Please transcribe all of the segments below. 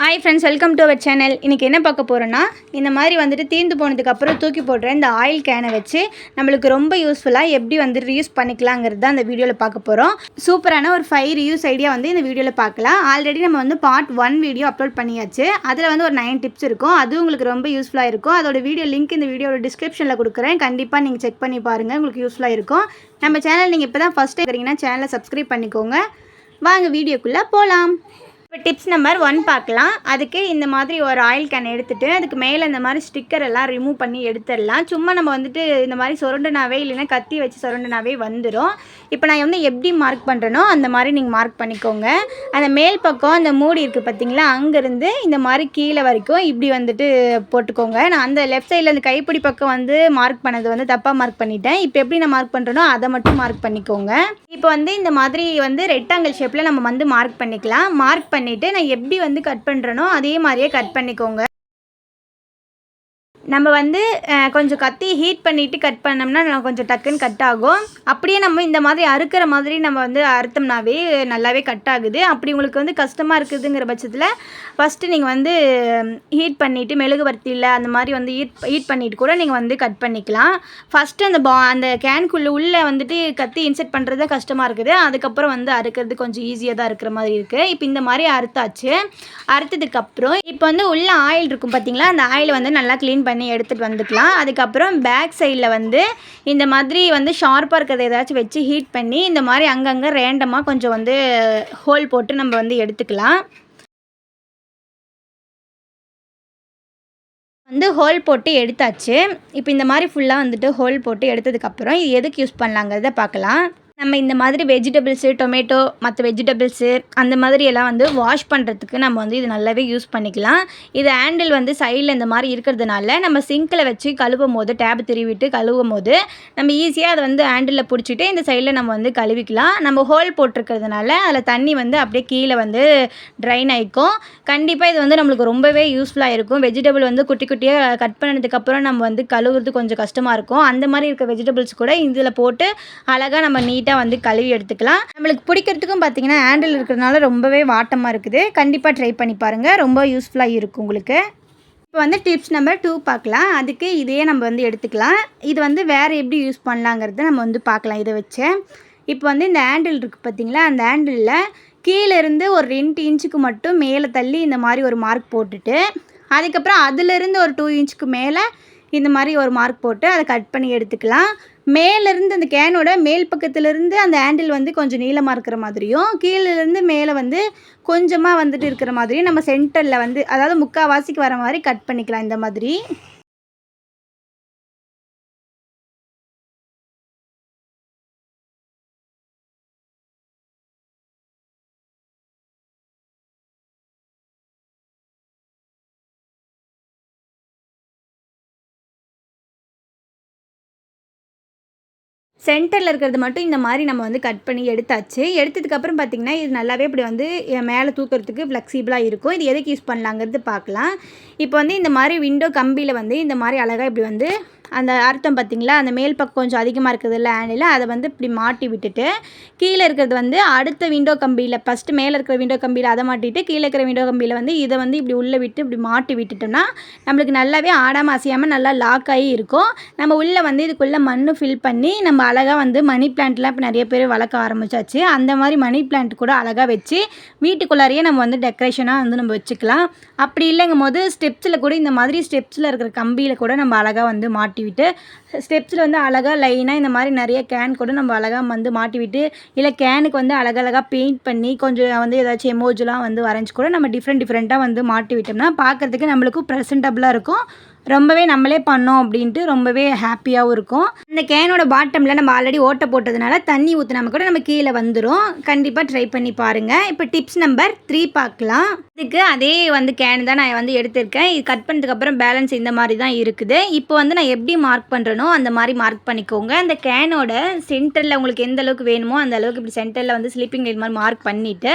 Hi friends welcome to our channel இன்றைக்கி என்ன பார்க்க போகிறோன்னா இந்த மாதிரி வந்துட்டு தீர்ந்து போனதுக்கப்புறம் தூக்கி போடுற இந்த ஆயில் கேனை வச்சு நம்மளுக்கு ரொம்ப யூஸ்ஃபுல்லாக எப்படி வந்து ரியூஸ் பண்ணிக்கலாங்கிறது தான் இந்த வீடியோவில் பார்க்க போகிறோம் சூப்பரான ஒரு ஃபைவ் ரியூஸ் ஐடியா வந்து இந்த வீடியோவில் பார்க்கலாம். ஆல்ரெடி நம்ம வந்து பார்ட் ஒன் வீடியோ அப்லோட் பண்ணியாச்சு. அதில் வந்து ஒரு நைன் டிப்ஸ் இருக்கும். அது உங்களுக்கு ரொம்ப யூஸ்ஃபுல்லாக இருக்கும். அதோட வீடியோ லிங்க் இந்த வீடியோட டிஸ்கிரிப்ஷனில் கொடுக்குறேன். கண்டிப்பாக நீங்கள் செக் பண்ணி பாருங்கள் உங்களுக்கு யூஸ்ஃபுல்லாக இருக்கும். நம்ம சேனல் நீங்கள் இப்போ தான் ஃபஸ்ட் டைம் சேனலை சப்ஸ்கிரைப் பண்ணிக்கோங்க. வாங்க வீடியோக்குள்ளே போகலாம் இப்போ டிப்ஸ் நம்பர் ஒன் பார்க்கலாம். அதுக்கு இந்த மாதிரி ஒரு ஆயில் கேன் எடுத்துகிட்டு அதுக்கு மேலே இந்த மாதிரி ஸ்டிக்கர் எல்லாம் ரிமூவ் பண்ணி எடுத்துடலாம். சும்மா நம்ம வந்துட்டு இந்த மாதிரி சுரண்டுனாவே இல்லைன்னா கத்தி வச்சு சுரண்டுனாவே வந்துடும் இப்போ நான் வந்து எப்படி மார்க் பண்ணுறேனோ அந்த மாதிரி நீங்கள் மார்க் பண்ணிக்கோங்க. அந்த மேல் பக்கம் அந்த மூடி இருக்குது பார்த்தீங்களா அங்கேருந்து இந்த மாதிரி கீழே வரைக்கும் இப்படி வந்துட்டு போட்டுக்கோங்க. நான் அந்த லெஃப்ட் சைடில் அந்த கைப்பிடி பக்கம் வந்து மார்க் பண்ணது வந்து தப்பாக மார்க் பண்ணிட்டேன். இப்போ எப்படி நான் மார்க் பண்ணுறேனோ அதை மட்டும் மார்க் பண்ணிக்கோங்க. இப்போ வந்து இந்த மாதிரி வந்து ரெக்டாங்கிள் ஷேப்பில் நம்ம வந்து மார்க் பண்ணிக்கலாம். மார்க் பண்ணிவிட்டு நான் எப்படி வந்து கட் பண்ணுறேனோ அதே மாதிரியே கட் பண்ணிக்கோங்க. நம்ம வந்து கொஞ்சம் கத்தி ஹீட் பண்ணிவிட்டு கட் பண்ணோம்னா நான் கொஞ்சம் டக்குன்னு கட் ஆகும். அப்படியே நம்ம இந்த மாதிரி அறுக்கிற மாதிரி நம்ம வந்து அறுத்தோம்னாவே நல்லாவே கட் ஆகுது. அப்படி உங்களுக்கு வந்து கஷ்டமாக இருக்குதுங்கிற பட்சத்தில் ஃபஸ்ட்டு நீங்கள் வந்து ஹீட் பண்ணிவிட்டு மெழுகுவர்த்தியில் அந்த மாதிரி வந்து ஹீட் ஹீட் பண்ணிவிட்டு கூட நீங்கள் வந்து கட் பண்ணிக்கலாம். ஃபஸ்ட்டு அந்த பா அந்த கேனுக்குள்ளே உள்ளே வந்துட்டு கத்தி இன்செர்ட் பண்ணுறது தான் கஷ்டமாக இருக்குது. அதுக்கப்புறம் வந்து அறுக்கிறது கொஞ்சம் ஈஸியாக தான் இருக்கிற மாதிரி இருக்குது இப்போ இந்த மாதிரி அறுத்தாச்சு. அறுத்ததுக்கப்புறம் இப்போ வந்து உள்ள ஆயில் இருக்கும் பார்த்தீங்களா அந்த ஆயில் வந்து நல்லா க்ளீன் பண்ணி எடுத்துகிட்டு வந்துக்கலாம். அதுக்கப்புறம் பேக் சைடில் வந்து இந்த மாதிரி வந்து ஷார்ப்பாக இருக்கிறத ஏதாச்சும் வச்சு ஹீட் பண்ணி இந்த மாதிரி அங்கங்கே ரேண்டமாக கொஞ்சம் வந்து ஹோல் போட்டு நம்ம வந்து எடுத்துக்கலாம். வந்து ஹோல் போட்டு எடுத்தாச்சு. இப்போ இந்த மாதிரி ஃபுல்லாக வந்துட்டு ஹோல் போட்டு எடுத்ததுக்கப்புறம் இது எதுக்கு யூஸ் பண்ணலாங்கிறத பார்க்கலாம். நம்ம இந்த மாதிரி வெஜிடபிள்ஸு டொமேட்டோ மற்ற வெஜிடபிள்ஸு அந்த மாதிரி எல்லாம் வந்து வாஷ் பண்ணுறதுக்கு நம்ம வந்து இது நல்லாவே யூஸ் பண்ணிக்கலாம். இது ஹேண்டில் வந்து சைடில் இந்த மாதிரி இருக்கிறதுனால நம்ம சிங்கில் வச்சு கழுவும் போது டேப் திருவிட்டு கழுவும் போது நம்ம ஈஸியாக அதை வந்து ஹேண்டிலில் பிடிச்சிட்டு இந்த சைடில் நம்ம வந்து கழுவிக்கலாம். நம்ம ஹோல் போட்டிருக்கிறதுனால அதில் தண்ணி வந்து அப்படியே கீழே வந்து ட்ரைன் ஆகிக்கும் கண்டிப்பாக இது வந்து நம்மளுக்கு ரொம்பவே யூஸ்ஃபுல்லாக இருக்கும். வெஜிடபிள் வந்து குட்டி குட்டியாக கட் பண்ணதுக்கப்புறம் நம்ம வந்து கழுவுறது கொஞ்சம் கஷ்டமாக இருக்கும். அந்த மாதிரி இருக்க வெஜிடபிள்ஸ் கூட இதில் போட்டு அழகாக நம்ம நீட் நீட்டாக வந்து கழுவி எடுத்துக்கலாம். நம்மளுக்கு பிடிக்கிறதுக்கும் பார்த்தீங்கன்னா ஹேண்டில் இருக்கிறதுனால ரொம்பவே வாட்டமாக இருக்குது. கண்டிப்பாக ட்ரை பண்ணி பாருங்கள் ரொம்ப யூஸ்ஃபுல்லாக இருக்கும் உங்களுக்கு. இப்போ வந்து டிப்ஸ் நம்பர் டூ பார்க்கலாம். அதுக்கு இதையே நம்ம வந்து எடுத்துக்கலாம். இது வந்து வேறு எப்படி யூஸ் பண்ணலாங்கிறத நம்ம வந்து பார்க்கலாம் இதை வச்சு. இப்போ வந்து இந்த ஹேண்டில் இருக்குது பார்த்தீங்களா அந்த ஹேண்டிலில் கீழேருந்து ஒரு ரெண்டு இன்ச்சுக்கு மட்டும் மேலே தள்ளி இந்த மாதிரி ஒரு மார்க் போட்டுட்டு அதுக்கப்புறம் அதுலேருந்து ஒரு டூ இன்ச்சுக்கு மேலே இந்த மாதிரி ஒரு மார்க் போட்டு அதை கட் பண்ணி எடுத்துக்கலாம். மேலேருந்து அந்த கேனோட மேல் பக்கத்துலேருந்து அந்த ஹேண்டில் வந்து கொஞ்சம் நீளமாக இருக்கிற மாதிரியும் கீழேருந்து மேலே வந்து கொஞ்சமாக வந்துட்டு இருக்கிற மாதிரியும் நம்ம சென்டரில் வந்து அதாவது முக்கால்வாசிக்கு வர மாதிரி கட் பண்ணிக்கலாம் இந்த மாதிரி. சென்டரில் இருக்கிறது மட்டும் இந்த மாதிரி நம்ம வந்து கட் பண்ணி எடுத்தாச்சு. எடுத்ததுக்கப்புறம் பார்த்திங்கன்னா இது நல்லாவே இப்படி வந்து மேலே தூக்கிறதுக்கு ஃப்ளெக்சிபிளாக இருக்கும். இது எதுக்கு யூஸ் பண்ணலாங்கிறது பார்க்கலாம். இப்போ வந்து இந்த மாதிரி விண்டோ கம்பியில் வந்து இந்த மாதிரி அழகாக இப்படி வந்து அந்த அர்த்தம் பார்த்திங்களா? அந்த மேல் பக்கம் கொஞ்சம் அதிகமாக இருக்குதுல்ல ஹேண்டில் அதை வந்து இப்படி மாட்டி விட்டுட்டு கீழே இருக்கிறது வந்து அடுத்த விண்டோ கம்பியில் ஃபஸ்ட்டு மேலே இருக்கிற விண்டோ கம்பியில் அதை மாட்டிட்டு கீழே இருக்கிற விண்டோ கம்பியில் வந்து இதை வந்து இப்படி உள்ளே விட்டு இப்படி மாட்டி விட்டுட்டோம்னா நம்மளுக்கு நல்லாவே ஆடாமல் அசையாமல் நல்லா லாக் ஆகி இருக்கும். நம்ம உள்ளே வந்து இதுக்குள்ளே மண் ஃபில் பண்ணி நம்ம அழகாக வந்து மணி பிளான்ட்லாம் இப்போ நிறைய பேர் வளர்க்க ஆரம்பிச்சாச்சு. அந்த மாதிரி மணி பிளான்ட் கூட அழகாக வச்சு வீட்டுக்குள்ளாரையே நம்ம வந்து டெக்கரேஷனாக வந்து நம்ம வச்சுக்கலாம். அப்படி இல்லைங்கும் போது ஸ்டெப்ஸில் கூட இந்த மாதிரி ஸ்டெப்ஸில் இருக்கிற கம்பியில் கூட நம்ம அழகாக வந்து மாட்டி விட்டு ஸ்டெப்ஸில் வந்து அழகாக லைனாக இந்த மாதிரி நிறைய கேன் கூட நம்ம அழகாக வந்து மாட்டி விட்டு இல்லை கேனுக்கு வந்து அழகழகாக பெயிண்ட் பண்ணி கொஞ்சம் வந்து ஏதாச்சும் எமோஜெலாம் வந்து வரைஞ்சி கூட நம்ம டிஃப்ரெண்ட் டிஃப்ரெண்ட்டாக வந்து மாட்டி விட்டோம்னா பார்க்குறதுக்கு நம்மளுக்கும் ப்ரெசன்டபுளாக இருக்கும். ரொம்பவே நம்மளே பண்ணோம் அப்படின்ட்டு ரொம்பவே ஹாப்பியாகவும் இருக்கும். இந்த கேனோட பாட்டமில் நம்ம ஆல்ரெடி ஓட்டை போட்டதுனால தண்ணி ஊற்றினாம கூட நம்ம கீழே வந்துடும் கண்டிப்பாக ட்ரை பண்ணி பாருங்கள் இப்போ டிப்ஸ் நம்பர் த்ரீ பார்க்கலாம். இதுக்கு அதே வந்து கேன் தான் நான் வந்து எடுத்திருக்கேன். இது கட் பண்ணதுக்கப்புறம் பேலன்ஸ் இந்த மாதிரி தான் இருக்குது. இப்போ வந்து நான் எப்படி மார்க் பண்ணுறனோ அந்த மாதிரி மார்க் பண்ணிக்கோங்க. அந்த கேனோட சென்டரில் உங்களுக்கு எந்த அளவுக்கு வேணுமோ அந்த அளவுக்கு இப்படி சென்டரில் வந்து ஸ்லீப்பிங் லைன் மாதிரி மார்க் பண்ணிவிட்டு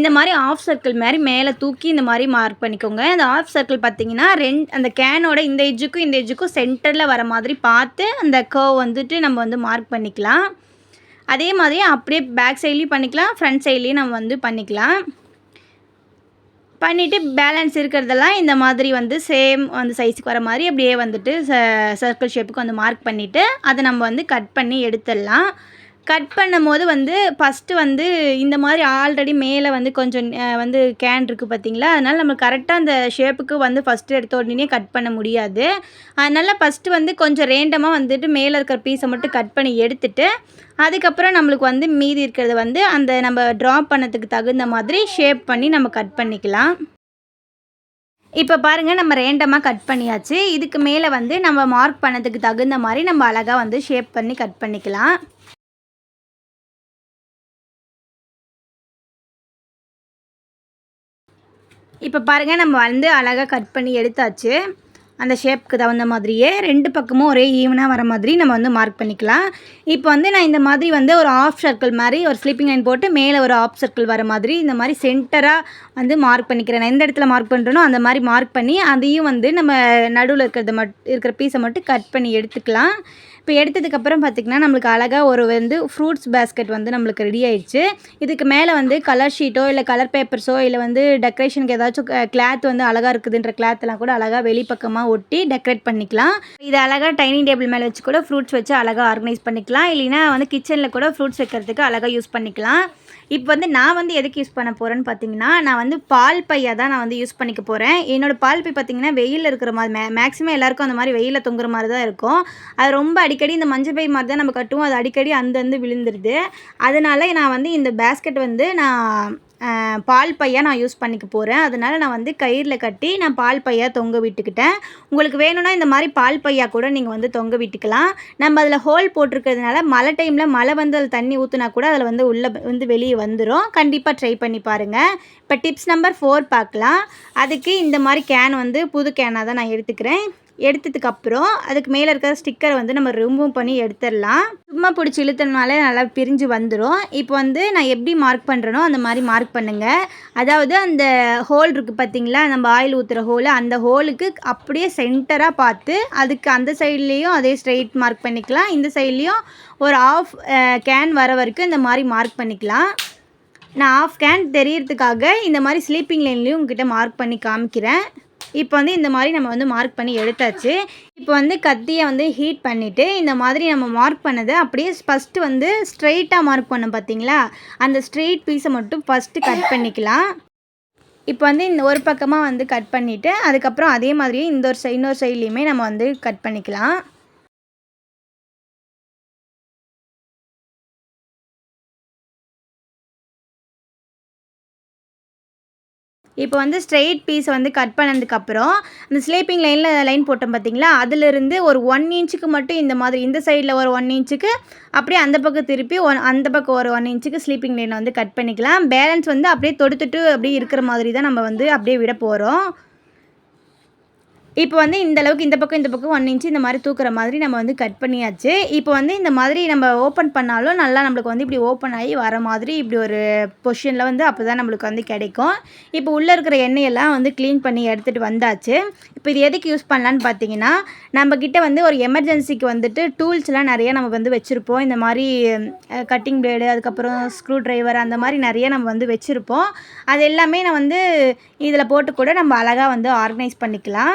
இந்த மாதிரி ஆஃப் சர்க்கிள் மாதிரி மேலே தூக்கி இந்த மாதிரி மார்க் பண்ணிக்கோங்க. அந்த ஆஃப் சர்க்கிள் பார்த்தீங்கன்னா ரெண்டு அந்த கேனோட இந்த எஜ்ஜுக்கும் இந்த எஜ்ஜுக்கும் சென்டரில் வர மாதிரி பார்த்து அந்த கர்வ் வந்துட்டு நம்ம வந்து மார்க் பண்ணிக்கலாம். அதே மாதிரி அப்படியே பேக் சைட்லேயும் பண்ணிக்கலாம் ஃப்ரண்ட் சைட்லேயும் நம்ம வந்து பண்ணிக்கலாம். பண்ணிவிட்டு பேலன்ஸ் இருக்கிறதெல்லாம் இந்த மாதிரி வந்து சேம் வந்து சைஸுக்கு வர மாதிரி அப்படியே வந்துட்டு ச சர்க்கிள் ஷேப்புக்கு வந்து மார்க் பண்ணிவிட்டு அதை நம்ம வந்து கட் பண்ணி எடுத்துடலாம். கட் பண்ணும் போது வந்து ஃபஸ்ட்டு வந்து இந்த மாதிரி ஆல்ரெடி மேலே வந்து கொஞ்சம் வந்து கேன் இருக்குது பார்த்தீங்களா அதனால் நம்ம கரெக்டாக அந்த ஷேப்புக்கு வந்து ஃபஸ்ட்டு எடுத்த உடனே கட் பண்ண முடியாது. அதனால் ஃபஸ்ட்டு வந்து கொஞ்சம் ரேண்டமாக வந்துட்டு மேலே இருக்கிற பீஸை மட்டும் கட் பண்ணி எடுத்துட்டு அதுக்கப்புறம் நம்மளுக்கு வந்து மீதி இருக்கிறத வந்து அந்த நம்ம ட்ரா பண்ணதுக்கு தகுந்த மாதிரி ஷேப் பண்ணி நம்ம கட் பண்ணிக்கலாம். இப்போ பாருங்கள் நம்ம ரேண்டமாக கட் பண்ணியாச்சு. இதுக்கு மேலே வந்து நம்ம மார்க் பண்ணதுக்கு தகுந்த மாதிரி நம்ம அழகாக வந்து ஷேப் பண்ணி கட் பண்ணிக்கலாம். இப்போ பாருங்கள் நம்ம வந்து அழகாக கட் பண்ணி எடுத்தாச்சு. அந்த ஷேப்புக்கு தகுந்த மாதிரியே ரெண்டு பக்கமும் ஒரே ஈவனாக வர மாதிரி நம்ம வந்து மார்க் பண்ணிக்கலாம். இப்போ வந்து நான் இந்த மாதிரி வந்து ஒரு ஆஃப் சர்க்கிள் மாதிரி ஒரு ஸ்லீப்பிங் லைன் போட்டு மேலே ஒரு ஆஃப் சர்க்கிள் வர மாதிரி இந்த மாதிரி சென்டராக வந்து மார்க் பண்ணிக்கிறேன். நான் எந்த இடத்துல மார்க் பண்ணுறேனோ அந்த மாதிரி மார்க் பண்ணி அதையும் வந்து நம்ம நடுவில் இருக்கிறத மட் இருக்கிற பீஸை மட்டும் கட் பண்ணி எடுத்துக்கலாம். இப்போ எடுத்ததுக்கப்புறம் பார்த்திங்கன்னா நம்மளுக்கு அழகாக ஒரு வந்து ஃப்ரூட்ஸ் பேஸ்கெட் வந்து நம்மளுக்கு ரெடி ஆயிடுச்சு. இதுக்கு மேலே வந்து கலர் ஷீட்டோ இல்லை கலர் பேப்பர்ஸோ இல்லை வந்து டெக்கரேஷனுக்கு ஏதாச்சும் கிளாத் வந்து அழகாக இருக்குதுன்ற கிளாத்லாம் கூட அழகாக வெளிப்பக்கமாக ஒட்டி டெக்கரேட் பண்ணிக்கலாம். இது அழகாக டைனிங் டேபிள் மேலே வச்சு கூட ஃப்ரூட்ஸ் வச்சு அழகாக ஆர்கனைஸ் பண்ணிக்கலாம். இல்லைனா வந்து கிச்சனில் கூட ஃப்ரூட்ஸ் வைக்கிறதுக்கு அழகாக யூஸ் பண்ணிக்கலாம். இப்போ வந்து நான் வந்து எதுக்கு யூஸ் பண்ண போகிறேன்னு பார்த்தீங்கன்னா நான் வந்து பால் பையை தான் நான் வந்து யூஸ் பண்ணிக்க போகிறேன் என்னோடய பால் பை பார்த்தீங்கன்னா வெயிலில் இருக்கிற மாதிரி மே மேக்ஸிமம் எல்லாருக்கும் அந்த மாதிரி வெயிலில் தொங்குற மாதிரி தான் இருக்கும். அது ரொம்ப அடிக்கடி இந்த மஞ்சள் பை மாதிரி தான் நம்ம கட்டுவோம். அது அடிக்கடி அந்தந்து விழுந்துருது. அதனால நான் வந்து இந்த பேஸ்கெட் வந்து நான் பால் பையாக நான் யூஸ் பண்ணிக்க போகிறேன் அதனால் நான் வந்து கயிறில் கட்டி நான் பால் பையாக தொங்க விட்டுக்கிட்டேன். உங்களுக்கு வேணும்னா இந்த மாதிரி பால் பையா கூட நீங்கள் வந்து தொங்க விட்டுக்கலாம். நம்ம அதில் ஹோல் போட்டிருக்கிறதுனால மழை டைமில் மழை வந்து அதில் தண்ணி ஊற்றுனா கூட அதில் வந்து உள்ளே வந்து வெளியே வந்துடும் கண்டிப்பாக ட்ரை பண்ணி பாருங்கள் இப்போ டிப்ஸ் நம்பர் ஃபோர் பார்க்கலாம். அதுக்கு இந்த மாதிரி கேன் வந்து புது கேனாக தான் நான் எடுத்துக்கிறேன். எடுத்ததுக்கு அப்புறம் அதுக்கு மேலே இருக்கிற ஸ்டிக்கரை வந்து நம்ம ரிமூவ் பண்ணி எடுத்துடலாம். சும்மா பிடிச்சி இழுத்தனாலே நல்லா பிரிஞ்சு வந்துடும் இப்போ வந்து நான் எப்படி மார்க் பண்ணுறனோ அந்த மாதிரி மார்க் பண்ணுங்கள் அதாவது அந்த ஹோல் இருக்குது பார்த்தீங்களா நம்ம ஆயில் ஊற்றுற ஹோல் அந்த ஹோலுக்கு அப்படியே சென்டராக பார்த்து அதுக்கு அந்த சைட்லேயும் அதே ஸ்ட்ரெயிட் மார்க் பண்ணிக்கலாம். இந்த சைட்லேயும் ஒரு ஆஃப் கேன் வர வரைக்கும் இந்த மாதிரி மார்க் பண்ணிக்கலாம். நான் ஆஃப் கேன் தெரியறதுக்காக இந்த மாதிரி ஸ்லீப்பிங் லைன்லேயும் உங்ககிட்ட மார்க் பண்ணி காமிக்கிறேன். இப்போ வந்து இந்த மாதிரி நம்ம வந்து மார்க் பண்ணி எடுத்தாச்சு. இப்போ வந்து கத்தியை வந்து ஹீட் பண்ணிவிட்டு இந்த மாதிரி நம்ம மார்க் பண்ணதை அப்படியே ஃபஸ்ட்டு வந்து ஸ்ட்ரெயிட்டாக மார்க் பண்ணோம் பார்த்தீங்களா? அந்த ஸ்ட்ரெயிட் பீஸை மட்டும் ஃபஸ்ட்டு கட் பண்ணிக்கலாம். இப்போ வந்து இந்த ஒரு பக்கமாக வந்து கட் பண்ணிவிட்டு அதுக்கப்புறம் அதே மாதிரியே இந்த ஒரு சை இன்னொரு சைட்லேயுமே நம்ம வந்து கட் பண்ணிக்கலாம். இப்போ வந்து ஸ்ட்ரெயிட் பீஸ் வந்து கட் பண்ணதுக்கப்புறம் அந்த ஸ்லீப்பிங் லைனில் லைன் போட்டோம் பார்த்தீங்களா அதிலிருந்து ஒரு ஒன் இன்ச்சுக்கு மட்டும் இந்த மாதிரி இந்த சைடில் ஒரு ஒன் இன்ச்சுக்கு அப்படியே அந்த பக்கம் திருப்பி ஒன் அந்த பக்கம் ஒரு ஒன் இன்ச்சுக்கு ஸ்லீப்பிங் லைனை வந்து கட் பண்ணிக்கலாம். பேலன்ஸ் வந்து அப்படியே தொடுத்துட்டு அப்படியே இருக்கிற மாதிரி தான் நம்ம வந்து அப்படியே விட போகிறோம் இப்போ வந்து இந்த அளவுக்கு இந்த பக்கம் இந்த பக்கம் ஒன் இன்ச்சு இந்த மாதிரி தூக்குற மாதிரி நம்ம வந்து கட் பண்ணியாச்சு. இப்போ வந்து இந்த மாதிரி நம்ம ஓப்பன் பண்ணாலும் நல்லா நம்மளுக்கு வந்து இப்படி ஓப்பன் ஆகி வர மாதிரி இப்படி ஒரு பொஷனில் வந்து அப்போ தான் நம்மளுக்கு வந்து கிடைக்கும். இப்போ உள்ளே இருக்கிற எண்ணெயெல்லாம் வந்து க்ளீன் பண்ணி எடுத்துகிட்டு வந்தாச்சு. இப்போ இது எதுக்கு யூஸ் பண்ணலான்னு பார்த்தீங்கன்னா நம்ம வந்து ஒரு எமர்ஜென்சிக்கு வந்துட்டு டூல்ஸ்லாம் நிறைய நம்ம வந்து வச்சுருப்போம். இந்த மாதிரி கட்டிங் பிளேடு அதுக்கப்புறம் ஸ்க்ரூ டிரைவர் அந்த மாதிரி நிறைய நம்ம வந்து வச்சுருப்போம். அது எல்லாமே நான் வந்து இதில் போட்டு கூட நம்ம அழகாக வந்து ஆர்கனைஸ் பண்ணிக்கலாம்.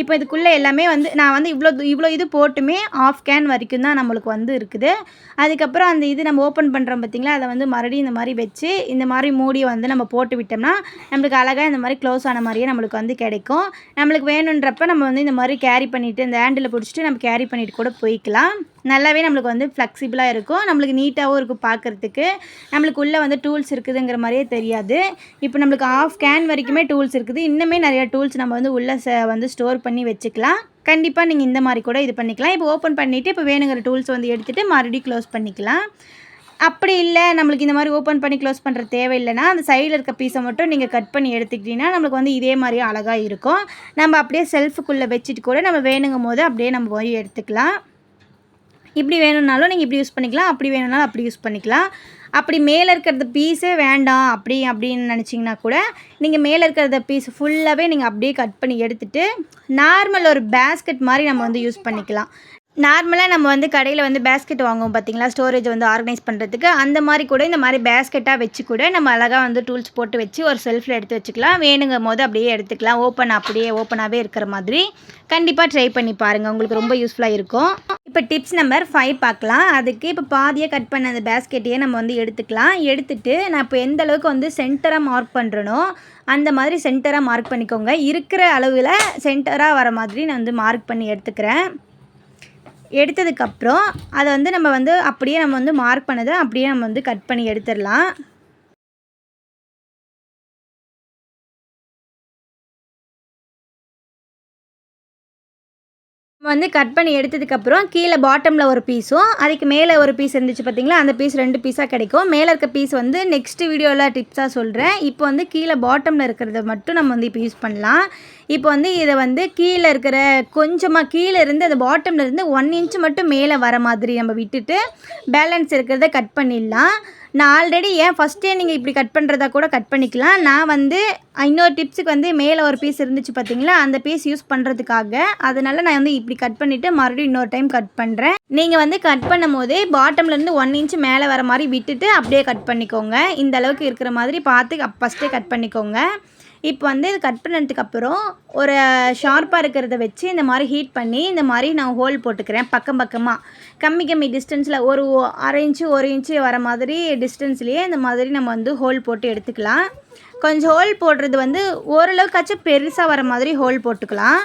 இப்போ இதுக்குள்ளே எல்லாமே வந்து நான் வந்து இவ்வளோ இவ்வளோ இது போட்டுமே ஆஃப் கேன் வரைக்கும் தான் நம்மளுக்கு வந்து இருக்குது. அதுக்கப்புறம் அந்த இது நம்ம ஓப்பன் பண்ணுறோம் பார்த்திங்களா? அதை வந்து மறுபடியும் இந்த மாதிரி வச்சு இந்த மாதிரி மூடியை வந்து நம்ம போட்டு விட்டோம்னா நம்மளுக்கு அழகாக இந்த மாதிரி க்ளோஸ் ஆன மாதிரியே நம்மளுக்கு வந்து கிடைக்கும். நம்மளுக்கு வேணுன்றப்ப நம்ம வந்து இந்த மாதிரி கேரி பண்ணிவிட்டு இந்த ஹேண்டில் பிடிச்சிட்டு நம்ம கேரி பண்ணிட்டு கூட போய்க்கலாம். நல்லாவே நம்மளுக்கு வந்து ஃப்ளெக்சிபிளாக இருக்கும். நம்மளுக்கு நீட்டாகவும் இருக்கும் பார்க்குறதுக்கு. நம்மளுக்கு உள்ளே வந்து டூல்ஸ் இருக்குதுங்கிற மாதிரியே தெரியாது. இப்போ நம்மளுக்கு ஆஃப் கேன் வரைக்குமே டூல்ஸ் இருக்குது. இன்னுமே நிறைய டூல்ஸ் நம்ம வந்து உள்ளே வந்து ஸ்டோர் பண்ணி வச்சுக்கலாம். கண்டிப்பாக நீங்கள் இந்த மாதிரி கூட இது பண்ணிக்கலாம். இப்போ ஓப்பன் பண்ணிவிட்டு இப்போ வேணுங்கிற டூல்ஸ் வந்து எடுத்துகிட்டு மறுபடியும் க்ளோஸ் பண்ணிக்கலாம். அப்படி இல்லை நம்மளுக்கு இந்த மாதிரி ஓப்பன் பண்ணி க்ளோஸ் பண்ணுற தேவையில்லைன்னா அந்த சைடில் இருக்க பீஸை மட்டும் நீங்கள் கட் பண்ணி எடுத்துக்கிட்டிங்கன்னா நம்மளுக்கு வந்து இதே மாதிரி அழகாக இருக்கும். நம்ம அப்படியே செல்ஃபுக்குள்ளே வச்சுட்டு கூட நம்ம வேணுங்கும் போது அப்படியே நம்ம போய் எடுத்துக்கலாம். இப்படி வேணும்னாலும் நீங்கள் இப்படி யூஸ் பண்ணிக்கலாம். அப்படி வேணும்னாலும் அப்படி யூஸ் பண்ணிக்கலாம். அப்படி மேலே இருக்கிறது பீஸே வேண்டாம் அப்படி அப்படின்னு நினச்சிங்கன்னா கூட நீங்கள் மேலே இருக்கிறத பீஸ் ஃபுல்லாகவே நீங்கள் அப்படியே கட் பண்ணி எடுத்துகிட்டு நார்மல் ஒரு பேஸ்கெட் மாதிரி நம்ம வந்து யூஸ் பண்ணிக்கலாம். நார்மலாக நம்ம வந்து கடையில் வந்து பேஸ்கெட் வாங்குவோம் பார்த்தீங்களா ஸ்டோரேஜ் வந்து ஆர்கனைஸ் பண்ணுறதுக்கு அந்த மாதிரி கூட இந்த மாதிரி பேஸ்கெட்டாக வச்சு கூட நம்ம அழகாக வந்து டூல்ஸ் போட்டு வச்சு ஒரு செல்ஃபில் எடுத்து வச்சுக்கலாம். வேணுங்கும் போது அப்படியே எடுத்துக்கலாம். ஓப்பன் அப்படியே ஓப்பனாகவே இருக்கிற மாதிரி கண்டிப்பாக ட்ரை பண்ணி பாருங்கள் உங்களுக்கு ரொம்ப யூஸ்ஃபுல்லாக இருக்கும். இப்போ டிப்ஸ் நம்பர் ஃபைவ் பார்க்கலாம். அதுக்கு இப்போ பாதியாக கட் பண்ண அந்த பேஸ்கெட்டையே நம்ம வந்து எடுத்துக்கலாம். எடுத்துட்டு நான் இப்போ எந்த அளவுக்கு வந்து சென்டராக மார்க் பண்ணுறனோ அந்த மாதிரி சென்டராக மார்க் பண்ணிக்கோங்க. இருக்கிற அளவில் சென்டராக வர மாதிரி நான் வந்து மார்க் பண்ணி எடுத்துக்கிறேன். எடுத்ததுக்கப்புறம் அதை வந்து நம்ம வந்து அப்படியே நம்ம வந்து மார்க் பண்ணதை அப்படியே நம்ம வந்து கட் பண்ணி எடுத்துடலாம். வந்து கட் பண்ணி எடுத்ததுக்கப்புறம் கீழே பாட்டமில் ஒரு பீஸும் அதுக்கு மேலே ஒரு பீஸ் இருந்துச்சு பார்த்தீங்களா? அந்த பீஸ் ரெண்டு பீஸாக கிடைக்கும். மேலே இருக்க பீஸ் வந்து நெக்ஸ்ட் வீடியோவில் டிப்ஸாக சொல்கிறேன் இப்போ வந்து கீழே பாட்டமில் இருக்கிறத மட்டும் நம்ம வந்து இப்போ யூஸ் பண்ணலாம். இப்போ வந்து இதை வந்து கீழே இருக்கிற கொஞ்சமாக கீழே இருந்து அந்த பாட்டமில் இருந்து ஒன் இன்ச் மட்டும் மேலே வர மாதிரி நம்ம விட்டுட்டு பேலன்ஸ் இருக்கிறத கட் பண்ணிடலாம். நான் ஆல்ரெடி ஏன் ஃபஸ்ட்டே நீங்கள் இப்படி கட் பண்ணுறதா கூட கட் பண்ணிக்கலாம். நான் வந்து இன்னொரு டிப்ஸுக்கு வந்து மேலே ஒரு பீஸ் இருந்துச்சு பார்த்தீங்களா? அந்த பீஸ் யூஸ் பண்ணுறதுக்காக அதனால நான் வந்து இப்படி கட் பண்ணிவிட்டு மறுபடியும் இன்னொரு டைம் கட் பண்ணுறேன் நீங்கள் வந்து கட் பண்ணும் போதே பாட்டம்லேருந்து ஒன் இன்ச் மேலே வர மாதிரி விட்டுட்டு அப்படியே கட் பண்ணிக்கோங்க. இந்த அளவுக்கு இருக்கிற மாதிரி பார்த்து ஃபஸ்ட்டே கட் பண்ணிக்கோங்க. இப்போ வந்து இது கட் பண்ணதுக்கு அப்புறம் ஒரு ஷார்ப்பாக இருக்கிறத வச்சு இந்த மாதிரி ஹீட் பண்ணி இந்த மாதிரி நான் ஹோல் போட்டுக்கிறேன் பக்கம் பக்கமாக கம்மி கம்மி டிஸ்டன்ஸில் ஒரு அரை இன்ச்சு ஒரு இன்ச்சு வர மாதிரி டிஸ்டன்ஸ்லேயே இந்த மாதிரி நம்ம வந்து ஹோல் போட்டு எடுத்துக்கலாம். கொஞ்சம் ஹோல் போடுறது வந்து ஓரளவுக்காச்சும் பெருசாக வர மாதிரி ஹோல் போட்டுக்கலாம்.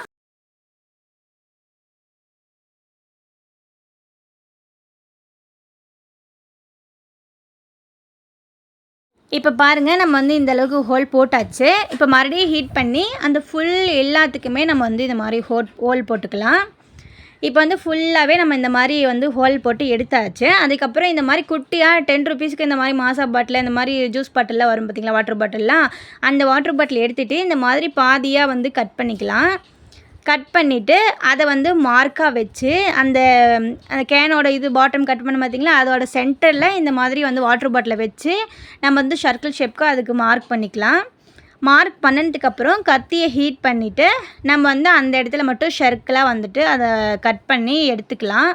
இப்போ பாருங்கள் நம்ம வந்து இந்த அளவுக்கு ஹோல் போட்டாச்சு. இப்போ மறுபடியும் ஹீட் பண்ணி அந்த ஃபுல் எல்லாத்துக்குமே நம்ம வந்து இந்த மாதிரி ஹோல் ஹோல் போட்டுக்கலாம். இப்போ வந்து ஃபுல்லாகவே நம்ம இந்த மாதிரி வந்து ஹோல் போட்டு எடுத்தாச்சு. அதுக்கப்புறம் இந்த மாதிரி குட்டியாக டென் ருபீஸ்க்கு இந்த மாதிரி மாசா பாட்டில் இந்த மாதிரி ஜூஸ் பாட்டில்லாம் வரும் பார்த்திங்களா வாட்டர் பாட்டில்லாம் அந்த வாட்டர் பாட்டில் எடுத்துகிட்டு இந்த மாதிரி பாதியாக வந்து கட் பண்ணிக்கலாம். கட் பண்ணிவிட்டு அதை வந்து மார்க்காக வச்சு அந்த அந்த கேனோட இது பாட்டம் கட் பண்ண பார்த்திங்களா அதோட சென்டரில் இந்த மாதிரி வந்து வாட்டர் பாட்டிலை வச்சு நம்ம வந்து சர்க்கிள் ஷேப்க்கு அதுக்கு மார்க் பண்ணிக்கலாம். மார்க் பண்ணதுக்கப்புறம் கத்தியை ஹீட் பண்ணிவிட்டு நம்ம வந்து அந்த இடத்துல மட்டும் ஷர்க்கலாக வந்துட்டு அதை கட் பண்ணி எடுத்துக்கலாம்.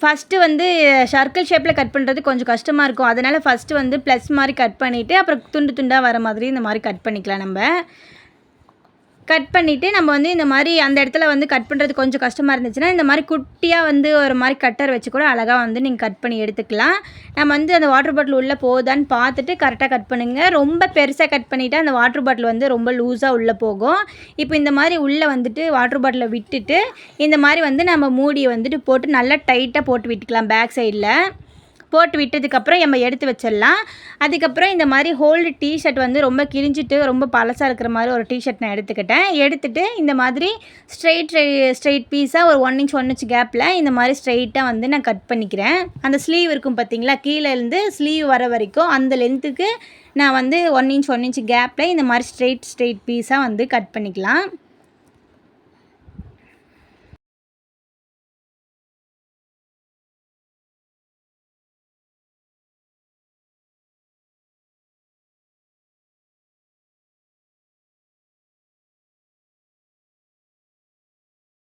ஃபஸ்ட்டு வந்து சர்க்கிள் ஷேப்பில் கட் பண்ணுறது கொஞ்சம் கஷ்டமாக இருக்கும். அதனால் ஃபஸ்ட்டு வந்து ப்ளஸ் மாதிரி கட் பண்ணிவிட்டு அப்புறம் துண்டு துண்டாக வர மாதிரி இந்த மாதிரி கட் பண்ணிக்கலாம் நம்ம. கட் பண்ணிவிட்டு நம்ம வந்து இந்த மாதிரி அந்த இடத்துல வந்து கட் பண்ணுறது கொஞ்சம் கஷ்டமாக இருந்துச்சுன்னா இந்த மாதிரி குட்டியாக வந்து ஒரு மாதிரி கட்டர் வச்சு கூட அழகாக வந்து நீங்கள் கட் பண்ணி எடுத்துக்கலாம். நம்ம வந்து அந்த வாட்டர் பாட்டில் உள்ளே போதான்னு பார்த்துட்டு கரெக்டாக கட் பண்ணுங்கள் ரொம்ப பெருசாக கட் பண்ணிவிட்டு அந்த வாட்டர் பாட்டில் வந்து ரொம்ப லூஸாக உள்ளே போகும். இப்போ இந்த மாதிரி உள்ளே வந்துட்டு வாட்டர் பாட்டிலை விட்டுட்டு இந்த மாதிரி வந்து நம்ம மூடியை வந்துட்டு போட்டு நல்லா டைட்டாக போட்டு விட்டுக்கலாம் பேக் சைடில் போட்டு விட்டதுக்கப்புறம் நம்ம எடுத்து வச்சிடலாம். அதுக்கப்புறம் இந்த மாதிரி ஹோல்டு டிஷர்ட் வந்து ரொம்ப கிழிஞ்சிட்டு ரொம்ப பழசாக இருக்கிற மாதிரி ஒரு டிஷர்ட் நான் எடுத்துக்கிட்டேன். எடுத்துகிட்டு இந்த மாதிரி ஸ்ட்ரெயிட் ஸ்ட்ரெயிட் பீஸாக ஒரு ஒன் இன்ச் ஒன் இன்ச் கேப்பில் இந்த மாதிரி ஸ்ட்ரெயிட்டாக வந்து நான் கட் பண்ணிக்கிறேன். அந்த ஸ்லீவ் இருக்கும் பார்த்தீங்களா? கீழேருந்து ஸ்லீவ் வர வரைக்கும் அந்த லென்த்துக்கு நான் வந்து ஒன் இன்ச் ஒன் இன்ச் கேப்பில் இந்த மாதிரி ஸ்ட்ரெயிட் ஸ்ட்ரெயிட் பீஸாக வந்து கட் பண்ணிக்கலாம்.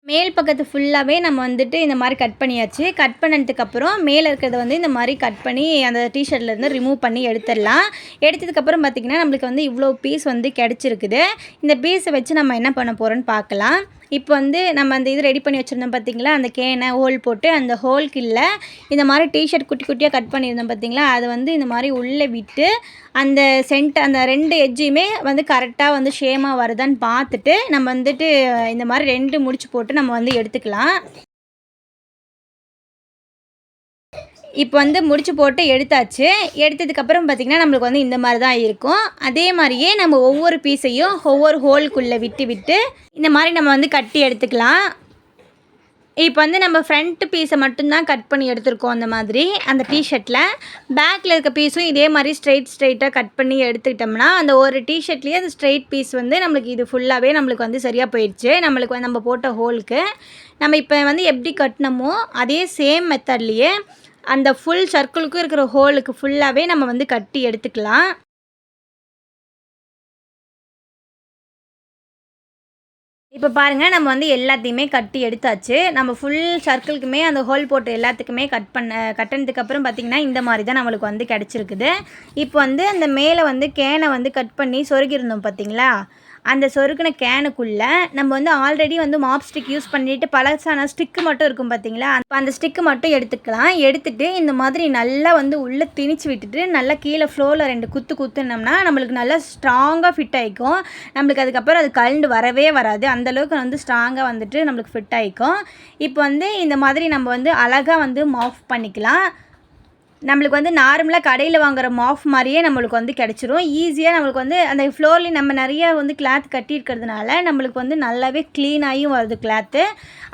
மேல் பக்கத்து ஃபுல்லாகவே நம்ம வந்துட்டு இந்த மாதிரி கட் பண்ணியாச்சு. கட் பண்ணதுக்கப்புறம் மேலே இருக்கிறத வந்து இந்த மாதிரி கட் பண்ணி அந்த டிஷர்ட்லேருந்து ரிமூவ் பண்ணி எடுத்துடலாம். எடுத்ததுக்கப்புறம் பார்த்திங்கன்னா நம்மளுக்கு வந்து இவ்வளோ பீஸ் வந்து கிடச்சிருக்குது. இந்த பீஸை வச்சு நம்ம என்ன பண்ண போகிறோன்னு பார்க்கலாம் இப்போ வந்து நம்ம அந்த இது ரெடி பண்ணி வச்சுருந்தோம் பார்த்தீங்களா? அந்த கேனை ஹோல் போட்டு அந்த ஹோல்கில்ல இந்த மாதிரி டிஷர்ட் குட்டி குட்டியாக கட் பண்ணியிருந்தோம் பார்த்தீங்களா? அதை வந்து இந்த மாதிரி உள்ளே விட்டு அந்த சென்ட் அந்த ரெண்டு எட்ஜையுமே வந்து கரெக்டாக வந்து ஷேமாக வருதான்னு பார்த்துட்டு நம்ம வந்துட்டு இந்த மாதிரி ரெண்டு முடிச்சு போட்டு நம்ம வந்து எடுத்துக்கலாம். இப்போ வந்து முடிச்சு போட்டு எடுத்தாச்சு. எடுத்ததுக்கப்புறம் பார்த்திங்கன்னா நம்மளுக்கு வந்து இந்த மாதிரி தான் இருக்கும். அதே மாதிரியே நம்ம ஒவ்வொரு பீஸையும் ஒவ்வொரு ஹோல்குள்ளே விட்டு விட்டு இந்த மாதிரி நம்ம வந்து கட்டி எடுத்துக்கலாம். இப்போ வந்து நம்ம ஃப்ரண்ட் பீஸை மட்டும்தான் கட் பண்ணி எடுத்திருக்கோம் அந்த மாதிரி. அந்த டிஷர்ட்டில் பேக்கில் இருக்க பீஸும் இதே மாதிரி ஸ்ட்ரெயிட் ஸ்ட்ரெயிட்டாக கட் பண்ணி எடுத்துக்கிட்டோம்னா அந்த ஒரு டிஷர்ட்லேயே அந்த ஸ்ட்ரெயிட் பீஸ் வந்து நம்மளுக்கு இது ஃபுல்லாகவே நம்மளுக்கு வந்து சரியாக போயிடுச்சு. நம்மளுக்கு நம்ம போட்ட ஹோலுக்கு நம்ம இப்போ வந்து எப்படி கட்டினோமோ அதே சேம் மெத்தட்லேயே அந்த ஃபுல் சர்க்கிளுக்கும் இருக்கிற ஹோலுக்கு ஃபுல்லாகவே நம்ம வந்து கட்டி எடுத்துக்கலாம். இப்போ பாருங்கள் நம்ம வந்து எல்லாத்தையுமே கட்டி எடுத்தாச்சு. நம்ம ஃபுல் சர்க்கிளுக்குமே அந்த ஹோல் போட்டு எல்லாத்துக்குமே கட் பண்ண கட்டினதுக்கப்புறம் பார்த்திங்கன்னா இந்த மாதிரி தான் நம்மளுக்கு வந்து கிடச்சிருக்குது. இப்போ வந்து அந்த மேலே வந்து கேனை வந்து கட் பண்ணி சொருகிருந்தோம் பார்த்தீங்களா அந்த சொருக்கின கேனுக்குள்ளே நம்ம வந்து ஆல்ரெடி வந்து மாப் ஸ்டிக் யூஸ் பண்ணிட்டு பழசான ஸ்டிக்கு மட்டும் இருக்கும் பார்த்தீங்களா அப்போ அந்த ஸ்டிக்கு மட்டும் எடுத்துக்கலாம். எடுத்துட்டு இந்த மாதிரி நல்லா வந்து உள்ளே திணிச்சு விட்டுட்டு நல்லா கீழே ஃப்ளோரில் ரெண்டு குத்து குத்துனோம்னா நம்மளுக்கு நல்லா ஸ்ட்ராங்காக ஃபிட் ஆகிக்கும் நம்மளுக்கு அதுக்கப்புறம் அது கலண்டு வரவே வராது. அந்தளவுக்கு வந்து ஸ்ட்ராங்காக வந்துட்டு நம்மளுக்கு ஃபிட் ஆகிக்கும் இப்போ வந்து இந்த மாதிரி நம்ம வந்து அழகாக வந்து மாஃப் பண்ணிக்கலாம். நம்மளுக்கு வந்து நார்மலாக கடையில் வாங்குற மாஃப் மாதிரியே நம்மளுக்கு வந்து கிடச்சிரும். ஈஸியாக நம்மளுக்கு வந்து அந்த ஃப்ளோர்லேயும் நம்ம நிறைய வந்து கிளாத் கட்டியிருக்கிறதுனால நம்மளுக்கு வந்து நல்லாவே க்ளீனாகியும் வருது கிளாத்து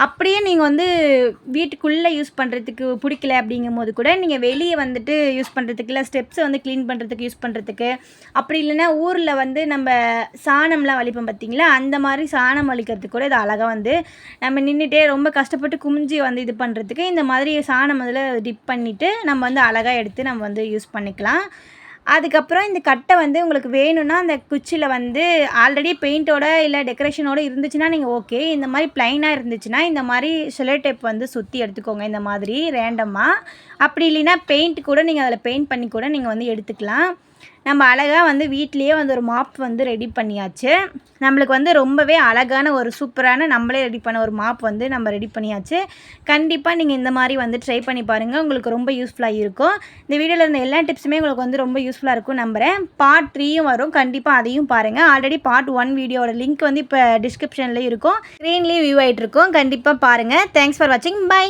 அப்படியே நீங்கள் வந்து வீட்டுக்குள்ளே யூஸ் பண்ணுறதுக்கு பிடிக்கல அப்படிங்கும் போது கூட நீங்கள் வெளியே வந்துட்டு யூஸ் பண்ணுறதுக்கு இல்லை ஸ்டெப்ஸை வந்து க்ளீன் பண்ணுறதுக்கு யூஸ் பண்ணுறதுக்கு அப்படி இல்லைன்னா ஊரில் வந்து நம்ம சாணம்லாம் வலிப்போம் பார்த்தீங்களா? அந்த மாதிரி சாணம் வலிக்கிறதுக்கு கூட இது அழகாக வந்து நம்ம நின்றுட்டே ரொம்ப கஷ்டப்பட்டு குமிஞ்சி வந்து இது பண்ணுறதுக்கு இந்த மாதிரி சாணம் அதில் டிப் பண்ணிவிட்டு நம்ம வந்து அழகாக எடுத்து நம்ம வந்து யூஸ் பண்ணிக்கலாம். அதுக்கப்புறம் இந்த கட்டை வந்து உங்களுக்கு வேணும்னா அந்த குச்சியில் வந்து ஆல்ரெடி பெயிண்ட்டோட இல்லை டெக்கரேஷனோட இருந்துச்சுன்னா நீங்கள் ஓகே இந்த மாதிரி ப்ளைனாக இருந்துச்சுன்னா இந்த மாதிரி செலோ டேப் வந்து சுற்றி எடுத்துக்கோங்க இந்த மாதிரி ரேண்டமாக அப்படி இல்லைன்னா பெயிண்ட் கூட நீங்கள் அதில் பெயிண்ட் பண்ணி கூட நீங்கள் வந்து எடுத்துக்கலாம். நம்ம அழகாக வந்து வீட்லேயே வந்து ஒரு மாப் வந்து ரெடி பண்ணியாச்சு. நம்மளுக்கு வந்து ரொம்பவே அழகான ஒரு சூப்பரான நம்மளே ரெடி பண்ண ஒரு மாப் வந்து நம்ம ரெடி பண்ணியாச்சு. கண்டிப்பாக நீங்கள் இந்த மாதிரி வந்து ட்ரை பண்ணி பாருங்கள் உங்களுக்கு ரொம்ப யூஸ்ஃபுல்லாக இருக்கும். இந்த வீடியோவில் இருந்த எல்லா டிப்ஸுமே உங்களுக்கு வந்து ரொம்ப யூஸ்ஃபுல்லாக இருக்கும் நம்புகிறேன் பார்ட் த்ரீயும் வரும். கண்டிப்பாக அதையும் பாருங்கள் ஆல்ரெடி பார்ட் ஒன் வீடியோட லிங்க் வந்து இப்போ டிஸ்கிரிப்ஷனில் இருக்கும். ஸ்க்ரீன்லேயும் வியூ ஆகிட்டு இருக்கும். கண்டிப்பாக பாருங்கள் தேங்க்ஸ் ஃபார் வாட்சிங் பை